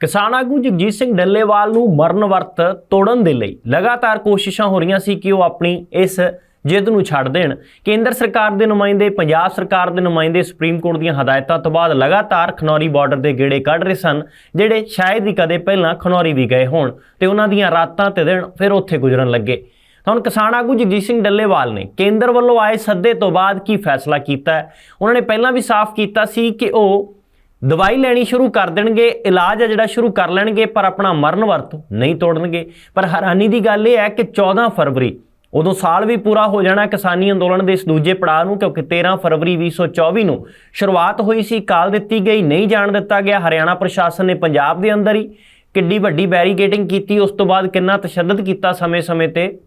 ਕਿਸਾਨ ਆਗੂ ਜਗਜੀਤ ਸਿੰਘ ਡੱਲੇਵਾਲ ਨੂੰ ਮਰਨ ਵਰਤ ਤੋੜਨ ਦੇ ਲਈ ਲਗਾਤਾਰ ਕੋਸ਼ਿਸ਼ਾਂ ਹੋ ਰਹੀਆਂ ਸੀ ਕਿ ਉਹ ਆਪਣੀ ਇਸ ਜਿੱਦ ਨੂੰ ਛੱਡ ਦੇਣ। ਕੇਂਦਰ ਸਰਕਾਰ ਦੇ ਨੁਮਾਇੰਦੇ, ਪੰਜਾਬ ਸਰਕਾਰ ਦੇ ਨੁਮਾਇੰਦੇ ਸੁਪਰੀਮ ਕੋਰਟ ਦੀਆਂ ਹਦਾਇਤਾਂ ਤੋਂ ਬਾਅਦ ਲਗਾਤਾਰ ਖਨੌਰੀ ਬਾਰਡਰ ਦੇ ਗੇੜੇ ਕੱਢ ਰਹੇ ਸਨ, ਜਿਹੜੇ ਸ਼ਾਇਦ ਹੀ ਕਦੇ ਪਹਿਲਾਂ ਖਨੌਰੀ ਵੀ ਗਏ ਹੋਣ ਤੇ ਉਹਨਾਂ ਦੀਆਂ ਰਾਤਾਂ ਤੇ ਦਿਨ ਫਿਰ ਉੱਥੇ ਗੁਜ਼ਰਨ ਲੱਗੇ। ਹੁਣ ਕਿਸਾਨ ਆਗੂ ਜਗਜੀਤ ਸਿੰਘ ਡੱਲੇਵਾਲ ਨੇ ਕੇਂਦਰ ਵੱਲੋਂ ਆਏ ਸੱਦੇ ਤੋਂ ਬਾਅਦ ਕੀ ਫੈਸਲਾ ਕੀਤਾ ਉਹਨਾਂ ਨੇ ਪਹਿਲਾਂ ਵੀ ਸਾਫ਼ ਕੀਤਾ ਸੀ ਕਿ ਉਹ ਦਵਾਈ ਲੈਣੀ ਸ਼ੁਰੂ ਕਰ ਦੇਣਗੇ, ਇਲਾਜ ਹੈ ਜਿਹੜਾ ਸ਼ੁਰੂ ਕਰ ਲੈਣਗੇ, ਪਰ ਆਪਣਾ ਮਰਨ ਵਰਤ ਨਹੀਂ ਤੋੜਨਗੇ। ਪਰ ਹੈਰਾਨੀ ਦੀ ਗੱਲ ਇਹ ਹੈ ਕਿ 14 ਫਰਵਰੀ, ਉਦੋਂ ਸਾਲ ਵੀ ਪੂਰਾ ਹੋ ਜਾਣਾ ਕਿਸਾਨੀ ਅੰਦੋਲਨ ਦੇ ਇਸ ਦੂਜੇ ਪੜਾਅ ਨੂੰ, ਕਿਉਂਕਿ 13 ਫਰਵਰੀ 2024 ਨੂੰ ਸ਼ੁਰੂਆਤ ਹੋਈ ਸੀ, ਕਾਲ ਦਿੱਤੀ ਗਈ, ਨਹੀਂ ਜਾਣ ਦਿੱਤਾ ਗਿਆ। ਹਰਿਆਣਾ ਪ੍ਰਸ਼ਾਸਨ ਨੇ ਪੰਜਾਬ ਦੇ ਅੰਦਰ ਹੀ ਕਿੱਡੀ ਵੱਡੀ ਬੈਰੀਕੇਡਿੰਗ ਕੀਤੀ, ਉਸ ਤੋਂ ਬਾਅਦ ਕਿੰਨਾ ਤਸ਼ੱਦਦ ਕੀਤਾ ਸਮੇਂ-ਸਮੇਂ ਤੇ।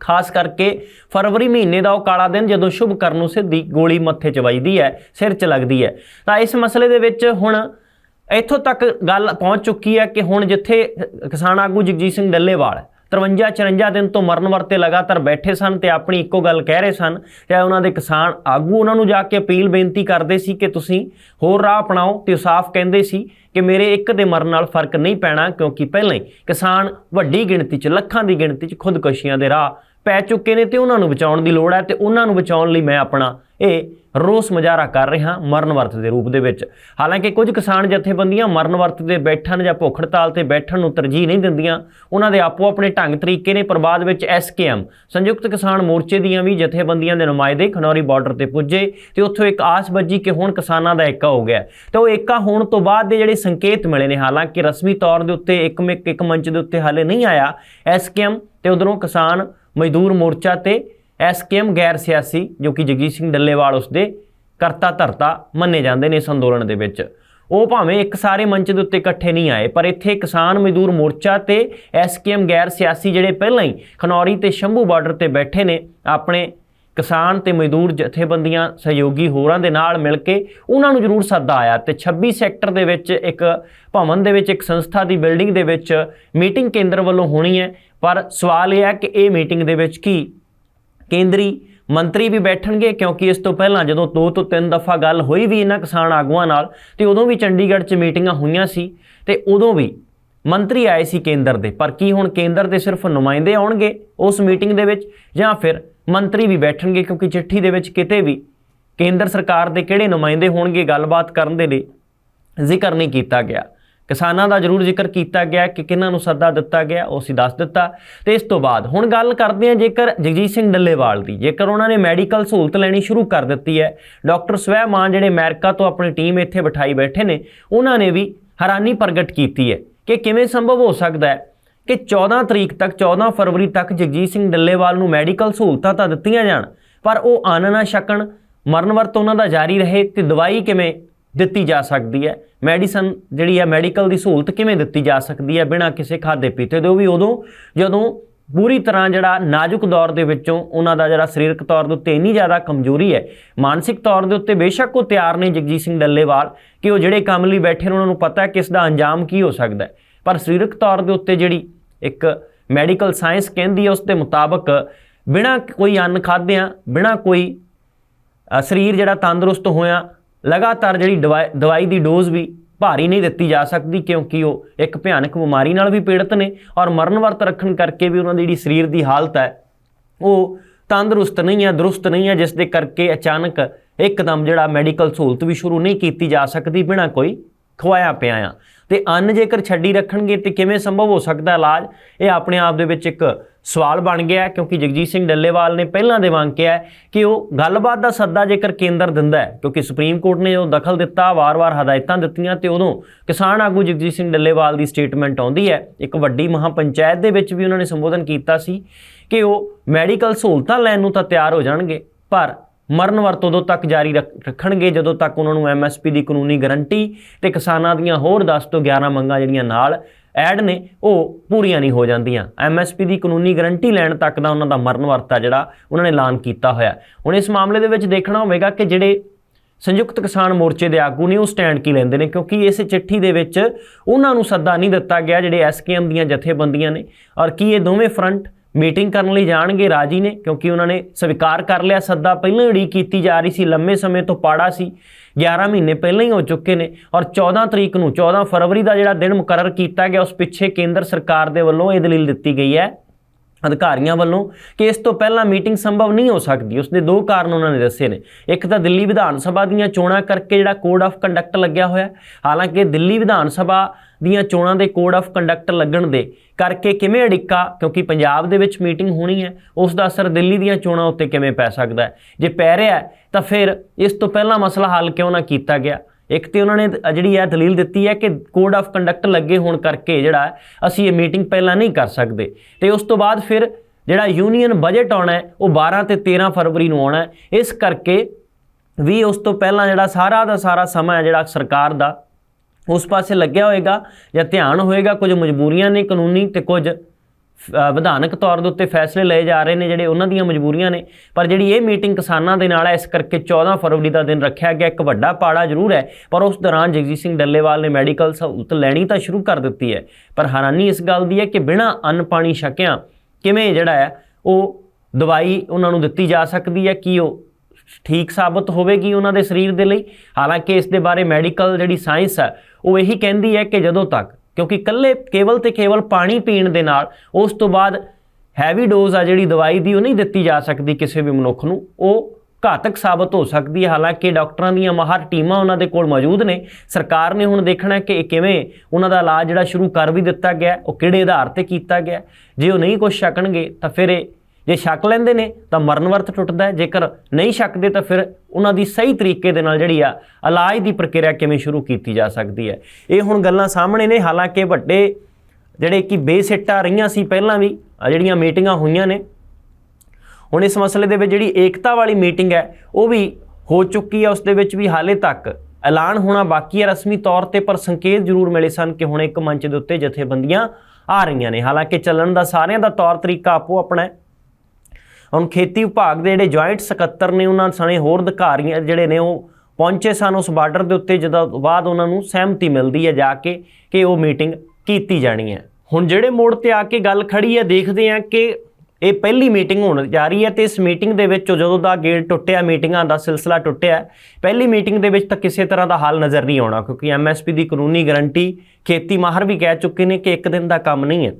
ਖਾਸ ਕਰਕੇ ਫਰਵਰੀ ਮਹੀਨੇ ਦਾ ਉਹ ਕਾਲਾ ਦਿਨ ਜਦੋਂ ਸ਼ੁਭ ਕਰਨ ਨੂੰ ਸਿੱਧੀ ਗੋਲੀ ਮੱਥੇ 'ਚ ਵੱਜਦੀ ਹੈ, ਸਿਰ 'ਚ ਲੱਗਦੀ ਹੈ। ਤਾਂ ਇਸ ਮਸਲੇ ਦੇ ਵਿੱਚ ਹੁਣ ਇੱਥੋਂ ਤੱਕ ਗੱਲ ਪਹੁੰਚ ਚੁੱਕੀ ਹੈ ਕਿ ਹੁਣ ਜਿੱਥੇ ਕਿਸਾਨ ਆਗੂ ਜਗਜੀਤ ਸਿੰਘ ਡੱਲੇਵਾਲ 53 54 ਦਿਨ ਤੋਂ ਮਰਨ ਵਰਤੇ ਲਗਾਤਾਰ ਬੈਠੇ ਸਨ ਤੇ ਆਪਣੀ ਇੱਕੋ ਗੱਲ ਕਹਿ ਰਹੇ ਸਨ, ਚਾਹੇ ਉਹਨਾਂ ਦੇ ਕਿਸਾਨ ਆਗੂ ਉਹਨਾਂ ਨੂੰ ਜਾ ਕੇ ਅਪੀਲ ਬੇਨਤੀ ਕਰਦੇ ਸੀ ਕਿ ਤੁਸੀਂ ਹੋਰ ਰਾਹ ਅਪਣਾਓ ਤੇ ਉਹ ਸਾਫ਼ ਕਹਿੰਦੇ ਸੀ ਕਿ ਮੇਰੇ ਇੱਕ ਦੇ ਮਰਨ ਨਾਲ ਫ਼ਰਕ ਨਹੀਂ ਪੈਣਾ ਕਿਉਂਕਿ ਪਹਿਲਾਂ ਹੀ ਕਿਸਾਨ ਵੱਡੀ ਗਿਣਤੀ 'ਚ, ਲੱਖਾਂ ਦੀ ਗਿਣਤੀ 'ਚ ਖੁਦਕੁਸ਼ੀਆਂ ਦੇ ਰਾਹ ਪੈ ਚੁੱਕੇ ਨੇ ਤੇ ਉਹਨਾਂ ਨੂੰ ਬਚਾਉਣ ਦੀ ਲੋੜ ਹੈ ਤੇ ਉਹਨਾਂ ਨੂੰ ਬਚਾਉਣ ਲਈ ਮੈਂ ਆਪਣਾ ਇਹ ਰੋਸ ਮੁਜ਼ਾਹਰਾ ਕਰ ਰਿਹਾ ਮਰਨ ਵਰਤ ਦੇ ਰੂਪ ਦੇ ਵਿੱਚ। ਹਾਲਾਂਕਿ ਕੁਝ ਕਿਸਾਨ ਜਥੇਬੰਦੀਆਂ ਮਰਨ ਵਰਤ ਦੇ ਬੈਠਣ ਜਾਂ ਭੁੱਖ ਹੜਤਾਲ ਤੇ ਬੈਠਣ ਨੂੰ ਤਰਜੀਹ ਨਹੀਂ ਦਿੰਦੀਆਂ। ਉਹਨਾਂ ਦੇ ਆਪੋ ਆਪਣੇ ਢੰਗ ਤਰੀਕੇ ਨੇ, ਪਰ ਬਾਅਦ ਵਿੱਚ ਐਸਕੇਐਮ ਸੰਯੁਕਤ ਕਿਸਾਨ ਮੋਰਚੇ ਦੀਆਂ ਵੀ ਜਥੇਬੰਦੀਆਂ ਦੇ ਨੁਮਾਇੰਦੇ ਖਨੌਰੀ ਬਾਰਡਰ ਤੇ ਪੁੱਜੇ ਤੇ ਉੱਥੋਂ ਇੱਕ ਆਸ ਵੱਜੀ ਕਿ ਹੁਣ ਕਿਸਾਨਾਂ ਦਾ ਏਕਾ ਹੋ ਗਿਆ ਤੇ ਉਹ ਏਕਾ ਹੋਣ ਤੋਂ ਬਾਅਦ ਦੇ ਜਿਹੜੇ ਸੰਕੇਤ ਮਿਲੇ ਨੇ, ਹਾਲਾਂਕਿ ਰਸਮੀ ਤੌਰ ਦੇ ਉੱਤੇ ਇੱਕ ਮਿਕ ਇੱਕ ਮੰਚ ਦੇ ਉੱਤੇ ਹਾਲੇ ਨਹੀਂ ਆਇਆ। ਐਸਕੇਐਮ ਤੇ ਉਧਰੋਂ ਕਿਸਾਨ ਮਜ਼ਦੂਰ ਮੋਰਚਾ ਤੇ ਐਸਕੇਐਮ ਗੈਰ ਸਿਆਸੀ ਜੋ ਕਿ ਜਗਜੀਤ ਸਿੰਘ ਡੱਲੇਵਾਲ ਉਸਦੇ ਕਰਤਾ ਧਰਤਾ ਮੰਨੇ ਜਾਂਦੇ ਨੇ ਇਸ ਅੰਦੋਲਨ ਦੇ ਵਿੱਚ। ਉਹ ਭਾਵੇਂ ਇੱਕ ਸਾਰੇ ਮੰਚ ਦੇ ਉੱਤੇ ਇਕੱਠੇ ਨਹੀਂ ਆਏ, ਪਰ ਇੱਥੇ ਕਿਸਾਨ ਮਜ਼ਦੂਰ ਮੋਰਚਾ ਤੇ ਐਸਕੇਐਮ ਗੈਰ ਸਿਆਸੀ ਜਿਹੜੇ ਪਹਿਲਾਂ ਹੀ ਖਨੌਰੀ ਤੇ ਸ਼ੰਭੂ ਬਾਰਡਰ ਤੇ ਬੈਠੇ ਨੇ, ਆਪਣੇ ਕਿਸਾਨ ਤੇ ਮਜ਼ਦੂਰ ਜਥੇਬੰਦੀਆਂ, ਸਹਿਯੋਗੀ ਹੋਰਾਂ ਦੇ ਨਾਲ ਮਿਲ ਕੇ ਉਹਨਾਂ ਨੂੰ ਜ਼ਰੂਰ ਸੱਦਾ ਆਇਆ ਤੇ 26 ਸੈਕਟਰ ਦੇ ਵਿੱਚ ਇੱਕ ਭਵਨ ਦੇ ਵਿੱਚ ਇੱਕ ਸੰਸਥਾ ਦੀ ਬਿਲਡਿੰਗ ਦੇ ਵਿੱਚ ਮੀਟਿੰਗ ਕੇਂਦਰ ਵੱਲੋਂ ਹੋਣੀ ਹੈ। ਪਰ ਸਵਾਲ ਇਹ ਹੈ ਕਿ ਇਹ ਮੀਟਿੰਗ ਦੇ ਵਿੱਚ ਕੀ ਕੇਂਦਰੀ ਮੰਤਰੀ ਵੀ ਬੈਠਣਗੇ ਕਿਉਂਕਿ ਇਸ ਤੋਂ ਪਹਿਲਾਂ ਜਦੋਂ ਦੋ ਤੋਂ ਤਿੰਨ ਦਫਾ ਗੱਲ ਹੋਈ ਵੀ ਇਹਨਾਂ ਕਿਸਾਨ ਆਗੂਆਂ ਨਾਲ, ਤੇ ਉਦੋਂ ਵੀ ਚੰਡੀਗੜ੍ਹ 'ਚ ਮੀਟਿੰਗਾਂ ਹੋਈਆਂ ਸੀ ਤੇ ਉਦੋਂ ਵੀ ਮੰਤਰੀ ਆਏ ਸੀ ਕੇਂਦਰ ਦੇ। ਪਰ ਕੀ ਹੁਣ ਕੇਂਦਰ ਦੇ ਸਿਰਫ ਨੁਮਾਇੰਦੇ ਆਉਣਗੇ ਉਸ ਮੀਟਿੰਗ ਦੇ ਵਿੱਚ ਜਾਂ ਫਿਰ ਮੰਤਰੀ ਵੀ ਬੈਠਣਗੇ ਕਿਉਂਕਿ ਚਿੱਠੀ ਦੇ ਵਿੱਚ ਕਿਤੇ ਵੀ ਕੇਂਦਰ ਸਰਕਾਰ ਦੇ ਕਿਹੜੇ ਨੁਮਾਇੰਦੇ ਹੋਣਗੇ, ਗੱਲਬਾਤ ਕਰਨ ਦੇ ਲਈ ਜ਼ਿਕਰ ਨਹੀਂ ਕੀਤਾ ਗਿਆ। ਕਿਸਾਨਾਂ ਦਾ ਜ਼ਰੂਰ ਜ਼ਿਕਰ ਕੀਤਾ ਗਿਆ ਕਿ ਕਿਹਨਾਂ ਨੂੰ ਸੱਦਾ ਦਿੱਤਾ ਗਿਆ, ਉਹ ਅਸੀਂ ਦੱਸ ਦਿੱਤਾ। ਤੇ ਇਸ ਤੋਂ ਬਾਅਦ ਹੁਣ ਗੱਲ ਕਰਦੇ ਹਾਂ ਜੇਕਰ ਜਗਜੀਤ ਸਿੰਘ ਡੱਲੇਵਾਲ ਦੀ। ਜੇਕਰ ਉਹਨਾਂ ਨੇ ਮੈਡੀਕਲ ਸਹੂਲਤ ਲੈਣੀ ਸ਼ੁਰੂ ਕਰ ਦਿੱਤੀ ਹੈ, ਡਾਕਟਰ ਸਵੈਮਾਨ ਜਿਹੜੇ ਅਮਰੀਕਾ ਤੋਂ ਆਪਣੀ ਟੀਮ ਇੱਥੇ ਬਿਠਾਈ ਬੈਠੇ ਨੇ, ਉਹਨਾਂ ਨੇ ਵੀ ਹੈਰਾਨੀ ਪ੍ਰਗਟ ਕੀਤੀ ਹੈ ਕਿ ਕਿਵੇਂ ਸੰਭਵ ਹੋ ਸਕਦਾ ਹੈ ਕਿ 14 ਤਰੀਕ ਤੱਕ 14 ਫਰਵਰੀ ਤੱਕ ਜਗਜੀਤ ਸਿੰਘ ਡੱਲੇਵਾਲ ਨੂੰ ਮੈਡੀਕਲ ਸਹੂਲਤਾਂ ਤਾਂ ਦਿੱਤੀਆਂ ਜਾਣ, ਪਰ ਉਹ ਆਨ ਨਾ ਛਕਣ, ਮਰਨ ਵਰਤ ਉਹਨਾਂ ਦਾ ਜਾਰੀ ਰਹੇ ਤੇ ਦਵਾਈ ਕਿਵੇਂ ਦਿੱਤੀ ਜਾ ਸਕਦੀ ਹੈ। ਮੈਡੀਸਨ ਜਿਹੜੀ ਹੈ, ਮੈਡੀਕਲ ਦੀ ਸਹੂਲਤ ਕਿਵੇਂ ਦਿੱਤੀ ਜਾ ਸਕਦੀ ਹੈ ਬਿਨਾਂ ਕਿਸੇ ਖਾਦੇ ਪੀਤੇ ਦੇ? ਉਹ ਵੀ ਉਦੋਂ ਜਦੋਂ ਪੂਰੀ ਤਰ੍ਹਾਂ ਜਿਹੜਾ ਨਾਜ਼ੁਕ ਦੌਰ ਦੇ ਵਿੱਚੋਂ ਉਹਨਾਂ ਦਾ ਜਿਹੜਾ ਸਰੀਰਕ ਤੌਰ ਦੇ ਉੱਤੇ ਇੰਨੀ ਜ਼ਿਆਦਾ ਕਮਜ਼ੋਰੀ ਹੈ, ਮਾਨਸਿਕ ਤੌਰ ਦੇ ਉੱਤੇ ਬੇਸ਼ੱਕ ਉਹ ਤਿਆਰ ਨੇ ਜਗਜੀਤ ਸਿੰਘ ਡੱਲੇਵਾਲ ਕਿ ਉਹ ਜਿਹੜੇ ਕੰਮ ਲਈ ਬੈਠੇ ਨੇ, ਉਹਨਾਂ ਨੂੰ ਪਤਾ ਹੈ ਕਿ ਇਸ ਦਾ ਅੰਜਾਮ ਕੀ ਹੋ ਸਕਦਾ ਹੈ। ਪਰ ਸਰੀਰਕ ਤੌਰ ਦੇ ਉੱਤੇ ਜਿਹੜੀ ਇੱਕ ਮੈਡੀਕਲ ਸਾਇੰਸ ਕਹਿੰਦੀ ਹੈ, ਉਸ ਦੇ ਮੁਤਾਬਕ ਬਿਨਾਂ ਕੋਈ ਅੰਨ ਖਾਦਿਆਂ, ਬਿਨਾਂ ਕੋਈ ਸਰੀਰ ਜਿਹੜਾ ਤੰਦਰੁਸਤ ਹੋਇਆ ਲਗਾਤਾਰ ਜਿਹੜੀ ਦਵਾਈ ਦਵਾਈ ਦੀ ਡੋਜ਼ ਵੀ ਭਾਰੀ ਨਹੀਂ ਦਿੱਤੀ ਜਾ ਸਕਦੀ ਕਿਉਂਕਿ ਉਹ ਇੱਕ ਭਿਆਨਕ ਬਿਮਾਰੀ ਨਾਲ ਵੀ ਪੀੜਤ ਨੇ ਔਰ ਮਰਨ ਵਰਤ ਰੱਖਣ ਕਰਕੇ ਵੀ ਉਹਨਾਂ ਦੀ ਜਿਹੜੀ ਸਰੀਰ ਦੀ ਹਾਲਤ ਹੈ, ਉਹ ਤੰਦਰੁਸਤ ਨਹੀਂ ਹੈ, ਦਰੁਸਤ ਨਹੀਂ ਹੈ, ਜਿਸ ਦੇ ਕਰਕੇ ਅਚਾਨਕ ਇੱਕਦਮ ਜਿਹੜਾ ਮੈਡੀਕਲ ਸਹੂਲਤ ਵੀ ਸ਼ੁਰੂ ਨਹੀਂ ਕੀਤੀ ਜਾ ਸਕਦੀ, ਬਿਨਾਂ ਕੋਈ ਖਵਾਇਆ ਪਿਆ ਆ। ਤੇ ਅੰਨ ਜੇਕਰ ਛੱਡੀ ਰੱਖਣਗੇ ਤੇ ਕਿਵੇਂ ਸੰਭਵ ਹੋ ਸਕਦਾ ਇਲਾਜ? ਇਹ ਆਪਣੇ ਆਪ ਦੇ ਵਿੱਚ ਇੱਕ ਸਵਾਲ ਬਣ ਗਿਆ ਕਿਉਂਕਿ ਜਗਜੀਤ ਸਿੰਘ ਡੱਲੇਵਾਲ ਨੇ ਪਹਿਲਾਂ ਦੇ ਵਾਂਗ ਕਿਹਾ ਕਿ ਉਹ ਗੱਲਬਾਤ ਦਾ ਸੱਦਾ ਜੇਕਰ ਕੇਂਦਰ ਦਿੰਦਾ ਹੈ, ਕਿਉਂਕਿ ਸੁਪਰੀਮ ਕੋਰਟ ਨੇ ਜਦੋਂ ਦਖਲ ਦਿੱਤਾ, ਵਾਰ-ਵਾਰ ਹਦਾਇਤਾਂ ਦਿੱਤੀਆਂ ਤੇ ਉਦੋਂ ਕਿਸਾਨ ਆਗੂ ਜਗਜੀਤ ਸਿੰਘ ਡੱਲੇਵਾਲ ਦੀ ਸਟੇਟਮੈਂਟ ਆਉਂਦੀ ਹੈ। ਇੱਕ ਵੱਡੀ ਮਹਾਪੰਚਾਇਤ ਦੇ ਵਿੱਚ ਵੀ ਉਹਨਾਂ ਨੇ ਸੰਬੋਧਨ ਕੀਤਾ ਸੀ ਕਿ ਉਹ ਮੈਡੀਕਲ ਸਹੂਲਤਾਂ ਲੈਣ ਨੂੰ ਤਾਂ ਤਿਆਰ ਹੋ ਜਾਣਗੇ, ਪਰ ਮਰਨ ਵਰਤ ਉਦੋਂ ਤੱਕ ਜਾਰੀ ਰੱਖ- ਰੱਖਣਗੇ ਜਦੋਂ ਤੱਕ ਉਹਨਾਂ ਨੂੰ ਐਮਐਸਪੀ ਦੀ ਕਾਨੂੰਨੀ ਗਾਰੰਟੀ ਤੇ ਕਿਸਾਨਾਂ ਦੀਆਂ ਹੋਰ 10 ਤੋਂ 11 ਮੰਗਾਂ ਜਿਹੜੀਆਂ ਨਾਲ ਐਡ ਨੇ, ਉਹ ਪੂਰੀਆਂ ਨਹੀਂ ਹੋ ਜਾਂਦੀਆਂ। ਐਮਐਸਪੀ ਦੀ ਕਾਨੂੰਨੀ ਗਾਰੰਟੀ ਲੈਣ ਤੱਕ ਦਾ ਉਹਨਾਂ ਦਾ ਮਰਨ ਵਰਤਾ ਜਿਹੜਾ ਉਹਨਾਂ ਨੇ ਐਲਾਨ ਕੀਤਾ ਹੋਇਆ। ਹੁਣ ਇਸ ਮਾਮਲੇ ਦੇ ਵਿੱਚ ਦੇਖਣਾ ਹੋਵੇਗਾ ਕਿ ਜਿਹੜੇ ਸੰਯੁਕਤ ਕਿਸਾਨ ਮੋਰਚੇ ਦੇ ਆਗੂ ਨੇ, ਉਹ ਸਟੈਂਡ ਕੀ ਲੈਂਦੇ ਨੇ, ਕਿਉਂਕਿ ਇਸ ਚਿੱਠੀ ਦੇ ਵਿੱਚ ਉਹਨਾਂ ਨੂੰ ਸੱਦਾ ਨਹੀਂ ਦਿੱਤਾ ਗਿਆ ਜਿਹੜੇ ਐਸਕੇਐਮ ਦੀਆਂ ਜਥੇਬੰਦੀਆਂ ਨੇ। ਔਰ ਕੀ ਇਹ ਦੋਵੇਂ ਫਰੰਟ ਮੀਟਿੰਗ ਕਰਨ ਲਈ ਜਾਣਗੇ, ਰਾਜੀ ਨੇ, ਕਿਉਂਕਿ ਉਹਨਾਂ ਨੇ ਸਵੀਕਾਰ ਕਰ ਲਿਆ। ਸੱਦਾ ਪਹਿਲਾਂ ਹੀ ਉਡੀਕ ਕੀਤੀ ਜਾ ਰਹੀ ਸੀ, ਲੰਮੇ ਸਮੇਂ ਤੋਂ ਪਾੜਾ ਸੀ। 11 ਮਹੀਨੇ ਪਹਿਲਾਂ ਹੀ ਹੋ ਚੁੱਕੇ ਨੇ ਔਰ 14 ਤਰੀਕ ਨੂੰ 14 ਫਰਵਰੀ ਦਾ ਜਿਹੜਾ ਦਿਨ ਮੁਕਰਰ ਕੀਤਾ ਗਿਆ, ਉਸ ਪਿੱਛੇ ਕੇਂਦਰ ਸਰਕਾਰ ਦੇ ਵੱਲੋਂ ਇਹ ਦਲੀਲ ਦਿੱਤੀ ਗਈ ਹੈ। ਅਧਿਕਾਰੀਆਂ ਵੱਲੋਂ ਕਿ ਇਸ ਤੋਂ ਪਹਿਲਾਂ ਮੀਟਿੰਗ ਸੰਭਵ ਨਹੀਂ ਹੋ ਸਕਦੀ। ਉਸ ਦੇ ਦੋ ਕਾਰਨ ਉਹਨਾਂ ਨੇ ਦੱਸੇ ਨੇ। ਇੱਕ ਤਾਂ ਦਿੱਲੀ ਵਿਧਾਨ ਸਭਾ ਦੀਆਂ ਚੋਣਾਂ ਕਰਕੇ ਜਿਹੜਾ ਕੋਡ ਆਫ ਕੰਡਕਟ ਲੱਗਿਆ ਹੋਇਆ ਹਾਲਾਂਕਿ ਦਿੱਲੀ ਵਿਧਾਨ ਸਭਾ ਦੀਆਂ ਚੋਣਾਂ ਦੇ ਕੋਡ ਆਫ ਕੰਡਕਟ ਲੱਗਣ ਦੇ ਕਰਕੇ ਕਿਵੇਂ ਅੜਿੱਕਾ, ਕਿਉਂਕਿ ਪੰਜਾਬ ਦੇ ਵਿੱਚ ਮੀਟਿੰਗ ਹੋਣੀ ਹੈ, ਉਸ ਦਾ ਅਸਰ ਦਿੱਲੀ ਦੀਆਂ ਚੋਣਾਂ ਉੱਤੇ ਕਿਵੇਂ ਪੈ ਸਕਦਾ ਹੈ? ਜੇ ਪੈ ਰਿਹਾ ਤਾਂ ਫਿਰ ਇਸ ਤੋਂ ਪਹਿਲਾਂ ਮਸਲਾ ਹੱਲ ਕਿਉਂ ਨਾ ਕੀਤਾ ਗਿਆ? ਇੱਕ ਤੇ ਉਹਨਾਂ ਨੇ ਜਿਹੜੀ ਹੈ ਦਲੀਲ ਦਿੱਤੀ ਹੈ ਕਿ ਕੋਡ ਆਫ ਕੰਡਕਟ ਲੱਗੇ ਹੋਣ ਕਰਕੇ ਜਿਹੜਾ ਅਸੀਂ ਇਹ ਮੀਟਿੰਗ ਪਹਿਲਾਂ ਨਹੀਂ ਕਰ ਸਕਦੇ। ਤੇ ਉਸ ਤੋਂ ਬਾਅਦ ਫਿਰ ਜਿਹੜਾ ਯੂਨੀਅਨ ਬਜਟ ਆਉਣਾ ਉਹ 12 ਤੇ 13 ਫਰਵਰੀ ਨੂੰ ਆਉਣਾ ਇਸ ਕਰਕੇ ਵੀ ਉਸ ਤੋਂ ਪਹਿਲਾਂ ਜਿਹੜਾ ਸਾਰਾ ਦਾ ਸਾਰਾ ਸਮਾਂ ਹੈ, ਜਿਹੜਾ ਸਰਕਾਰ ਦਾ, ਉਸ ਪਾਸੇ ਲੱਗਿਆ ਹੋਏਗਾ ਜਾਂ ਧਿਆਨ ਹੋਏਗਾ, ਕੁਝ ਮਜਬੂਰੀਆਂ ਨੇ ਕਾਨੂੰਨੀ ਤੇ ਕੁਝ ਵਿਧਾਨਕ ਤੌਰ ਦੇ ਉੱਤੇ ਫੈਸਲੇ ਲਏ ਜਾ ਰਹੇ ਨੇ ਜਿਹੜੇ ਉਹਨਾਂ ਦੀਆਂ ਮਜਬੂਰੀਆਂ ਨੇ। ਪਰ ਜਿਹੜੀ ਇਹ ਮੀਟਿੰਗ ਕਿਸਾਨਾਂ ਦੇ ਨਾਲ ਹੈ, ਇਸ ਕਰਕੇ 14 ਫਰਵਰੀ ਦਾ ਦਿਨ ਰੱਖਿਆ ਗਿਆ। ਇੱਕ ਵੱਡਾ ਪਾੜਾ ਜ਼ਰੂਰ ਹੈ, ਪਰ ਉਸ ਦੌਰਾਨ ਜਗਜੀਤ ਸਿੰਘ ਡੱਲੇਵਾਲ ਨੇ ਮੈਡੀਕਲ ਸਹੂਲਤ ਲੈਣੀ ਤਾਂ ਸ਼ੁਰੂ ਕਰ ਦਿੱਤੀ ਹੈ। ਪਰ ਹੈਰਾਨੀ ਇਸ ਗੱਲ ਦੀ ਹੈ ਕਿ ਬਿਨਾਂ ਅੰਨ ਪਾਣੀ ਛਕਿਆ ਕਿਵੇਂ ਜਿਹੜਾ ਹੈ, ਉਹ ਦਵਾਈ ਉਹਨਾਂ ਨੂੰ ਦਿੱਤੀ ਜਾ ਸਕਦੀ ਹੈ? ਕਿ ਉਹ ਠੀਕ ਸਾਬਤ ਹੋਵੇਗੀ ਉਹਨਾਂ ਦੇ ਸਰੀਰ ਦੇ ਲਈ? ਹਾਲਾਂਕਿ ਇਸ ਦੇ ਬਾਰੇ ਮੈਡੀਕਲ ਜਿਹੜੀ ਸਾਇੰਸ ਹੈ, ਉਹ ਇਹੀ ਕਹਿੰਦੀ ਹੈ ਕਿ ਜਦੋਂ ਤੱਕ ਕਿਉਂਕਿ ਕੱਲੇ ਕੇਵਲ ਤੇ ਕੇਵਲ ਪਾਣੀ ਪੀਣ ਦੇ ਨਾਲ ਉਸ ਤੋਂ ਬਾਅਦ ਹੈਵੀ ਡੋਜ਼ ਆ ਜਿਹੜੀ ਦਵਾਈ ਦੀ ਉਹ ਨਹੀਂ ਦਿੱਤੀ ਜਾ ਸਕਦੀ ਕਿਸੇ ਵੀ ਮਨੁੱਖ ਨੂੰ, ਉਹ ਘਾਤਕ ਸਾਬਤ ਹੋ ਸਕਦੀ ਹੈ। ਹਾਲਾਂਕਿ ਡਾਕਟਰਾਂ ਦੀਆਂ ਮਾਹਰ ਟੀਮਾਂ ਉਹਨਾਂ ਦੇ ਕੋਲ ਮੌਜੂਦ ਨੇ। ਸਰਕਾਰ ਨੇ ਹੁਣ ਦੇਖਣਾ ਕਿ ਇਹ ਕਿਵੇਂ ਉਹਨਾਂ ਦਾ ਇਲਾਜ ਜਿਹੜਾ ਸ਼ੁਰੂ ਕਰ ਵੀ ਦਿੱਤਾ ਗਿਆ, ਉਹ ਕਿਹੜੇ ਆਧਾਰ ਤੇ ਕੀਤਾ ਗਿਆ। ਜੇ ਉਹ ਨਹੀਂ ਕੁਝ ਛਕਣਗੇ ਤਾਂ ਫਿਰ ਇਹ ਜੇ ਛੱਕ ਲੈਂਦੇ ਨੇ ਤਾਂ ਮਰਨ ਵਰਤ ਟੁੱਟਦਾ ਹੈ। ਜੇਕਰ ਨਹੀਂ ਛਕਦੇ ਤਾਂ ਫਿਰ ਉਹਨਾਂ ਦੀ ਸਹੀ ਤਰੀਕੇ ਦੇ ਨਾਲ ਜਿਹੜੀ ਆ ਇਲਾਜ ਦੀ ਪ੍ਰਕਿਰਿਆ ਕਿਵੇਂ ਸ਼ੁਰੂ ਕੀਤੀ ਜਾ ਸਕਦੀ ਹੈ। ਇਹ ਹੁਣ ਗੱਲਾਂ ਸਾਹਮਣੇ ਨੇ। ਹਾਲਾਂਕਿ ਵੱਡੇ ਜਿਹੜੇ ਕਿ ਬੇਸਿੱਟਾ ਰਹੀਆਂ ਸੀ ਪਹਿਲਾਂ ਵੀ ਜਿਹੜੀਆਂ ਮੀਟਿੰਗਾਂ ਹੋਈਆਂ ਨੇ, ਹੁਣ ਇਸ ਮਸਲੇ ਦੇ ਵਿੱਚ ਜਿਹੜੀ ਏਕਤਾ ਵਾਲੀ ਮੀਟਿੰਗ ਹੈ, ਉਹ ਵੀ ਹੋ ਚੁੱਕੀ ਹੈ। ਉਸ ਦੇ ਵਿੱਚ ਵੀ ਹਾਲੇ ਤੱਕ ਐਲਾਨ ਹੋਣਾ ਬਾਕੀ ਹੈ। ਰਸਮੀ ਤੌਰ ਤੇ ਪਰ ਸੰਕੇਤ ਜ਼ਰੂਰ ਮਿਲੇ ਸਨ ਕਿ ਹੁਣ ਇੱਕ ਮੰਚ ਦੇ ਉੱਤੇ ਜਥੇਬੰਦੀਆਂ ਆ ਰਹੀਆਂ ਨੇ। ਹਾਲਾਂਕਿ ਚੱਲਣ ਦਾ ਸਾਰਿਆਂ ਦਾ ਤੌਰ ਤਰੀਕਾ ਆਪੋ ਆਪਣਾ ਹੈ। ਹੁਣ ਖੇਤੀ ਵਿਭਾਗ ਦੇ ਜਿਹੜੇ ਜੁਆਇੰਟ ਸਕੱਤਰ ਨੇ, ਉਹਨਾਂ ਸਣੇ ਹੋਰ ਅਧਿਕਾਰੀਆਂ ਜਿਹੜੇ ਨੇ, ਉਹ ਪਹੁੰਚੇ ਸਨ ਉਸ ਬਾਰਡਰ ਦੇ ਉੱਤੇ, ਜਦੋਂ ਬਾਅਦ ਉਹਨਾਂ ਨੂੰ ਸਹਿਮਤੀ ਮਿਲਦੀ ਹੈ ਜਾ ਕੇ ਕਿ ਉਹ ਮੀਟਿੰਗ ਕੀਤੀ ਜਾਣੀ ਹੈ। ਹੁਣ ਜਿਹੜੇ ਮੋੜ ਤੇ ਆ ਕੇ ਗੱਲ ਖੜੀ ਹੈ, ਦੇਖਦੇ ਹਾਂ ਕਿ ਇਹ ਪਹਿਲੀ ਮੀਟਿੰਗ ਹੋਣ ਜਾ ਰਹੀ ਹੈ ਤੇ ਇਸ ਮੀਟਿੰਗ ਦੇ ਵਿੱਚ ਜਦੋਂ ਦਾ ਗੇਟ ਟੁੱਟਿਆ ਮੀਟਿੰਗਾਂ ਦਾ ਸਿਲਸਿਲਾ ਟੁੱਟਿਆ, ਪਹਿਲੀ ਮੀਟਿੰਗ ਦੇ ਵਿੱਚ ਤਾਂ ਕਿਸੇ ਤਰ੍ਹਾਂ ਦਾ ਹੱਲ ਨਜ਼ਰ ਨਹੀਂ ਆਉਣਾ, ਕਿਉਂਕਿ ਐਮਐਸਪੀ ਦੀ ਕਾਨੂੰਨੀ ਗਾਰੰਟੀ ਖੇਤੀ ਮਾਹਰ ਵੀ ਕਹਿ ਚੁੱਕੇ ਨੇ ਕਿ ਇੱਕ ਦਿਨ ਦਾ ਕੰਮ ਨਹੀਂ ਹੈ।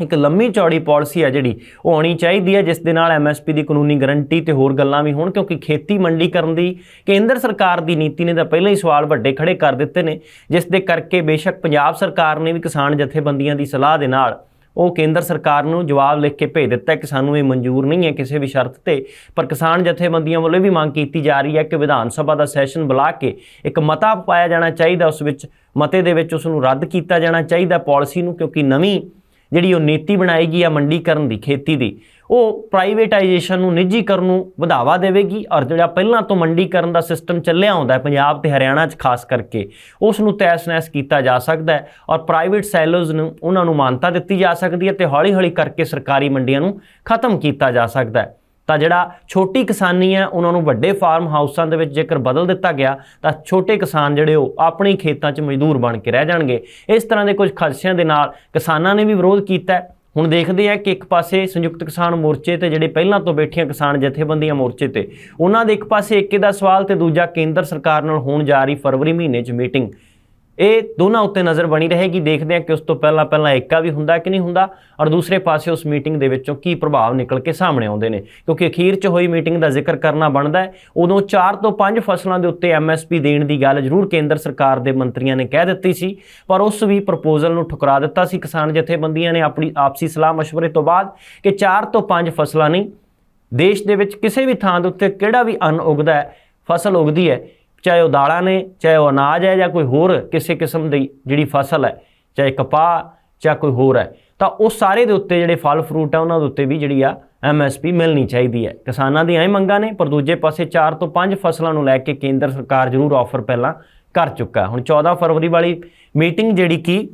ਇੱਕ ਲੰਮੀ ਚੌੜੀ ਪਾਲਿਸੀ ਹੈ ਜਿਹੜੀ, ਉਹ ਆਉਣੀ ਚਾਹੀਦੀ ਹੈ, ਜਿਸ ਦੇ ਨਾਲ ਐਮਐਸਪੀ ਦੀ ਕਾਨੂੰਨੀ ਗਾਰੰਟੀ ਤੇ ਹੋਰ ਗੱਲਾਂ ਵੀ ਹੋਣ, ਕਿਉਂਕਿ ਖੇਤੀ ਮੰਡੀ ਕਰਨ ਦੀ ਕੇਂਦਰ ਸਰਕਾਰ ਦੀ ਨੀਤੀ ਨੇ ਤਾਂ ਪਹਿਲਾਂ ਹੀ ਸਵਾਲ ਵੱਡੇ ਖੜੇ ਕਰ ਦਿੱਤੇ ਨੇ, ਜਿਸ ਦੇ ਕਰਕੇ ਬੇਸ਼ੱਕ ਪੰਜਾਬ ਸਰਕਾਰ ਨੇ ਵੀ ਕਿਸਾਨ ਜਥੇਬੰਦੀਆਂ ਦੀ ਸਲਾਹ ਦੇ ਨਾਲ ਉਹ ਕੇਂਦਰ ਸਰਕਾਰ ਨੂੰ ਜਵਾਬ ਲਿਖ ਕੇ ਭੇਜ ਦਿੱਤਾ ਕਿ ਸਾਨੂੰ ਇਹ ਮਨਜ਼ੂਰ ਨਹੀਂ ਹੈ ਕਿਸੇ ਵੀ ਸ਼ਰਤ ਤੇ, ਪਰ ਕਿਸਾਨ ਜਥੇਬੰਦੀਆਂ ਵੱਲੋਂ ਇਹ ਵੀ ਮੰਗ ਕੀਤੀ ਜਾ ਰਹੀ ਹੈ ਕਿ ਵਿਧਾਨ ਸਭਾ ਦਾ ਸੈਸ਼ਨ ਬੁਲਾ ਕੇ ਇੱਕ ਮਤਾ ਪਾਇਆ ਜਾਣਾ ਚਾਹੀਦਾ, ਉਸ ਵਿੱਚ ਮਤੇ ਦੇ ਵਿੱਚ ਉਸ ਨੂੰ ਰੱਦ ਕੀਤਾ ਜਾਣਾ ਚਾਹੀਦਾ ਪਾਲਿਸੀ ਨੂੰ, ਕਿਉਂਕਿ ਨਵੀਂ ਜਿਹੜੀ ਉਹ ਨੀਤੀ ਬਣਾਏਗੀ ਆ ਮੰਡੀਕਰਨ ਦੀ ਖੇਤੀ ਦੀ, ਉਹ ਪ੍ਰਾਈਵੇਟਾਈਜੇਸ਼ਨ ਨੂੰ ਨਿੱਜੀਕਰਨ ਨੂੰ ਵਧਾਵਾ ਦੇਵੇਗੀ ਔਰ ਜਿਹੜਾ ਪਹਿਲਾਂ ਤੋਂ ਮੰਡੀਕਰਨ ਦਾ ਸਿਸਟਮ ਚੱਲਿਆ ਆਉਂਦਾ ਹੈ ਪੰਜਾਬ ਤੇ ਹਰਿਆਣਾ 'ਚ ਖਾਸ ਕਰਕੇ ਉਸ ਨੂੰ ਤੈਸ-ਨੈਸ ਕੀਤਾ ਜਾ ਸਕਦਾ ਹੈ ਔਰ ਪ੍ਰਾਈਵੇਟ ਸੈਲੋਜ਼ ਨੂੰ ਉਹਨਾਂ ਨੂੰ ਮਾਨਤਾ ਦਿੱਤੀ ਜਾ ਸਕਦੀ ਹੈ ਤੇ ਹੌਲੀ-ਹੌਲੀ ਕਰਕੇ ਸਰਕਾਰੀ ਮੰਡੀਆਂ ਨੂੰ ਖਤਮ ਕੀਤਾ ਜਾ ਸਕਦਾ ਹੈ। ਤਾਂ ਜਿਹੜਾ ਛੋਟੀ ਕਿਸਾਨੀ ਹੈ, ਉਹਨਾਂ ਨੂੰ ਵੱਡੇ ਫਾਰਮ ਹਾਊਸਾਂ ਦੇ ਵਿੱਚ ਜੇਕਰ ਬਦਲ ਦਿੱਤਾ ਗਿਆ, ਤਾਂ ਛੋਟੇ ਕਿਸਾਨ ਜਿਹੜੇ ਉਹ ਆਪਣੇ ਖੇਤਾਂ 'ਚ ਮਜ਼ਦੂਰ ਬਣ ਕੇ ਰਹਿ ਜਾਣਗੇ। ਇਸ ਤਰ੍ਹਾਂ ਦੇ ਕੁਝ ਖਦਸ਼ਿਆਂ ਦੇ ਨਾਲ ਕਿਸਾਨਾਂ ਨੇ ਵੀ ਵਿਰੋਧ ਕੀਤਾ ਹੈ। ਹੁਣ ਦੇਖਦੇ ਆ ਕਿ ਇੱਕ ਪਾਸੇ ਸੰਯੁਕਤ ਕਿਸਾਨ ਮੋਰਚੇ ਤੇ ਜਿਹੜੇ ਪਹਿਲਾਂ ਤੋਂ ਬੈਠੀਆਂ ਕਿਸਾਨ ਜਥੇਬੰਦੀਆਂ ਮੋਰਚੇ ਤੇ, ਉਹਨਾਂ ਦੇ ਇੱਕ ਪਾਸੇ ਏਕੇ ਦਾ ਸਵਾਲ ਤੇ ਦੂਜਾ ਕੇਂਦਰ ਸਰਕਾਰ ਨਾਲ ਹੋਣ ਜਾ ਰਹੀ ਫਰਵਰੀ ਮਹੀਨੇ 'ਚ ਮੀਟਿੰਗ। ਇਹ ਦੋਨਾਂ ਉੱਤੇ ਨਜ਼ਰ ਬਣੀ ਰਹੇਗੀ, ਦੇਖਦੇ ਹਾਂ ਕਿ ਉਸ ਤੋਂ ਪਹਿਲਾਂ ਪਹਿਲਾਂ ਏਕਾ ਵੀ ਹੁੰਦਾ ਕਿ ਨਹੀਂ ਹੁੰਦਾ ਔਰ ਦੂਸਰੇ ਪਾਸੇ ਉਸ ਮੀਟਿੰਗ ਦੇ ਵਿੱਚੋਂ ਕੀ ਪ੍ਰਭਾਵ ਨਿਕਲ ਕੇ ਸਾਹਮਣੇ ਆਉਂਦੇ ਨੇ। ਕਿਉਂਕਿ ਅਖੀਰ 'ਚ ਹੋਈ ਮੀਟਿੰਗ ਦਾ ਜ਼ਿਕਰ ਕਰਨਾ ਬਣਦਾ ਹੈ। ਉਦੋਂ 4 ਤੋਂ 5 ਫਸਲਾਂ ਦੇ ਉੱਤੇ ਐਮਐਸਪੀ ਦੇਣ ਦੀ ਗੱਲ ਜ਼ਰੂਰ ਕੇਂਦਰ ਸਰਕਾਰ ਦੇ ਮੰਤਰੀਆਂ ਨੇ ਕਹਿ ਦਿੱਤੀ ਸੀ, ਪਰ ਉਸ ਵੀ ਪ੍ਰਪੋਜ਼ਲ ਨੂੰ ਠੁਕਰਾ ਦਿੱਤਾ ਸੀ। ਕਿਸਾਨ ਜਥੇਬੰਦੀਆਂ ਨੇ ਆਪਣੀ ਆਪਸੀ ਸਲਾਹ ਮਸ਼ਵਰੇ ਤੋਂ ਬਾਅਦ ਕਿ 4 ਤੋਂ 5 ਫਸਲਾਂ ਨਹੀਂ, ਦੇਸ਼ ਦੇ ਵਿੱਚ ਕਿਸੇ ਵੀ ਥਾਂ ਦੇ ਉੱਤੇ ਕਿਹੜਾ ਵੀ ਅੰਨ ਉਗਦਾ ਹੈ, ਫਸਲ ਉਗਦੀ ਹੈ ਚਾਹੇ ਉਹ ਦਾਲਾਂ ਨੇ, ਚਾਹੇ ਉਹ ਅਨਾਜ ਹੈ ਜਾਂ ਕੋਈ ਹੋਰ ਕਿਸੇ ਕਿਸਮ ਦੀ ਜਿਹੜੀ ਫਸਲ ਹੈ, ਚਾਹੇ ਕਪਾਹ ਜਾਂ ਕੋਈ ਹੋਰ ਹੈ, ਤਾਂ ਉਹ ਸਾਰੇ ਦੇ ਉੱਤੇ ਜਿਹੜੇ ਫਲ ਫਰੂਟ ਆ ਉਹਨਾਂ ਦੇ ਉੱਤੇ ਵੀ ਜਿਹੜੀ ਆ ਐਮਐਸਪੀ ਮਿਲਣੀ ਚਾਹੀਦੀ ਹੈ। ਕਿਸਾਨਾਂ ਦੀਆਂ ਇਹ ਮੰਗਾਂ ਨੇ, ਪਰ ਦੂਜੇ ਪਾਸੇ 4 ਤੋਂ 5 ਫਸਲਾਂ ਨੂੰ ਲੈ ਕੇ ਕੇਂਦਰ ਸਰਕਾਰ ਜ਼ਰੂਰ ਆਫਰ ਪਹਿਲਾਂ ਕਰ ਚੁੱਕਾ ਹੁਣ 14 ਫਰਵਰੀ ਵਾਲੀ ਮੀਟਿੰਗ ਜਿਹੜੀ ਕਿ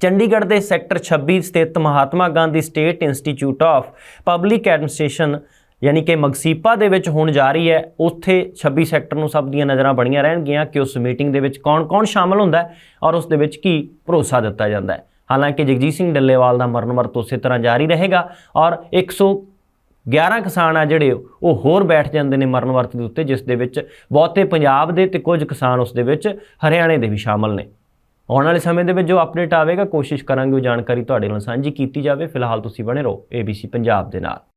ਚੰਡੀਗੜ੍ਹ ਦੇ ਸੈਕਟਰ 26 ਸਥਿਤ Mahatma Gandhi state institute of public administration ਯਾਨੀ ਕਿ ਮਗਸੀਪਾ ਦੇ ਵਿੱਚ ਹੋਣ ਜਾ ਰਹੀ ਹੈ, ਉੱਥੇ 26 ਸੈਕਟਰ ਨੂੰ ਸਭ ਦੀਆਂ ਨਜ਼ਰਾਂ ਬਣੀਆਂ ਰਹਿਣਗੀਆਂ ਕਿ ਉਸ ਮੀਟਿੰਗ ਦੇ ਵਿੱਚ ਕੌਣ-ਕੌਣ ਸ਼ਾਮਲ ਹੁੰਦਾ ਹੈ ਔਰ ਉਸ ਦੇ ਵਿੱਚ ਕੀ ਭਰੋਸਾ ਦਿੱਤਾ ਜਾਂਦਾ ਹੈ। ਹਾਲਾਂਕਿ ਜਗਜੀਤ ਸਿੰਘ ਡੱਲੇਵਾਲ ਦਾ ਮਰਨ ਵਰਤ ਉਸੇ ਤਰ੍ਹਾਂ ਜਾਰੀ ਰਹੇਗਾ ਔਰ 111 ਕਿਸਾਨ ਆ ਜਿਹੜੇ ਉਹ ਹੋਰ ਬੈਠ ਜਾਂਦੇ ਨੇ ਮਰਨ ਵਰਤ ਦੇ ਉੱਤੇ, ਜਿਸ ਦੇ ਵਿੱਚ ਬਹੁਤੇ ਪੰਜਾਬ ਦੇ ਤੇ ਕੁਝ ਕਿਸਾਨ ਉਸ ਦੇ ਵਿੱਚ ਹਰਿਆਣੇ ਦੇ ਵੀ ਸ਼ਾਮਲ ਨੇ। ਆਉਣ ਵਾਲੇ ਸਮੇਂ ਦੇ ਵਿੱਚ ਜੋ ਅਪਡੇਟ ਆਵੇਗਾ, ਕੋਸ਼ਿਸ਼ ਕਰਾਂਗੇ ਉਹ ਜਾਣਕਾਰੀ ਤੁਹਾਡੇ ਨਾਲ ਸਾਂਝੀ ਕੀਤੀ ਜਾਵੇ। ਫਿਲਹਾਲ ਤੁਸੀਂ ਬਣੇ ਰਹੋ ABC ਪੰਜਾਬ ਦੇ ਨਾਲ।